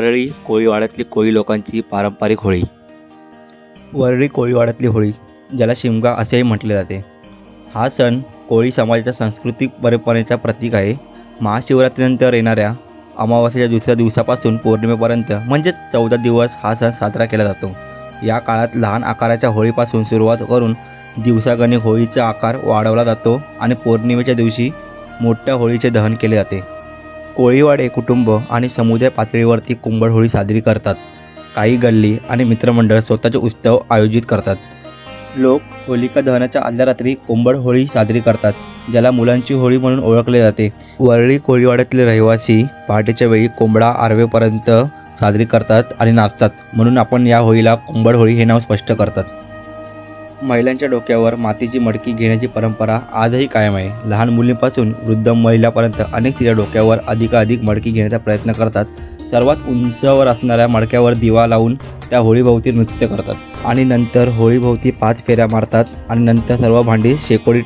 वरळी कोळीवाड्यातली कोळी लोकांची पारंपरिक होळी. वरळी कोळीवाड्यातली होळी ज्याला शिमगा असेही म्हटले जाते. हा सण कोळी समाजाच्या सांस्कृतिक परंपरेचा प्रतीक आहे. महाशिवरात्रीनंतर येणाऱ्या अमावस्येच्या दुसऱ्या दिवसापासून पौर्णिमेपर्यंत म्हणजेच चौदा दिवस हा सण साजरा केला जातो. या काळात लहान आकाराच्या होळीपासून सुरुवात करून दिवसागणिक होळीचा आकार वाढवला जातो आणि पौर्णिमेच्या दिवशी मोठ्या होळीचे दहन केले जाते. कोळीवाडे कुटुंब आणि समुदाय पातळीवरती कुंभड होळी साजरी करतात. काही गल्ली आणि मित्रमंडळ स्वतःचे उत्सव आयोजित करतात. लोक होलिका दहनाच्या आदल्या रात्री कोंबड होळी साजरी करतात ज्याला मुलांची होळी म्हणून ओळखले जाते. वरळी कोळीवाड्यातील रहिवासी पहाटेच्या वेळी कोंबडा आरवेपर्यंत साजरी करतात आणि नाचतात म्हणून आपण या होळीला कोंबड होळी हे नाव स्पष्ट करतात. महिलांच्या डोक्यावर मातीची मडकी घेण्याची परंपरा आजही कायम आहे. लहान मुलींपासून वृद्ध महिलापर्यंत अनेक तिच्या डोक्यावर अधिकाधिक मडकी घेण्याचा प्रयत्न करतात. सर्वात उंचावर असणाऱ्या मडक्यावर दिवा लावून त्या होळीभोवती नृत्य करतात. आणि नंतर होळीभोवती पाच फेऱ्या मारतात आणि नंतर सर्व भांडी शेकोडी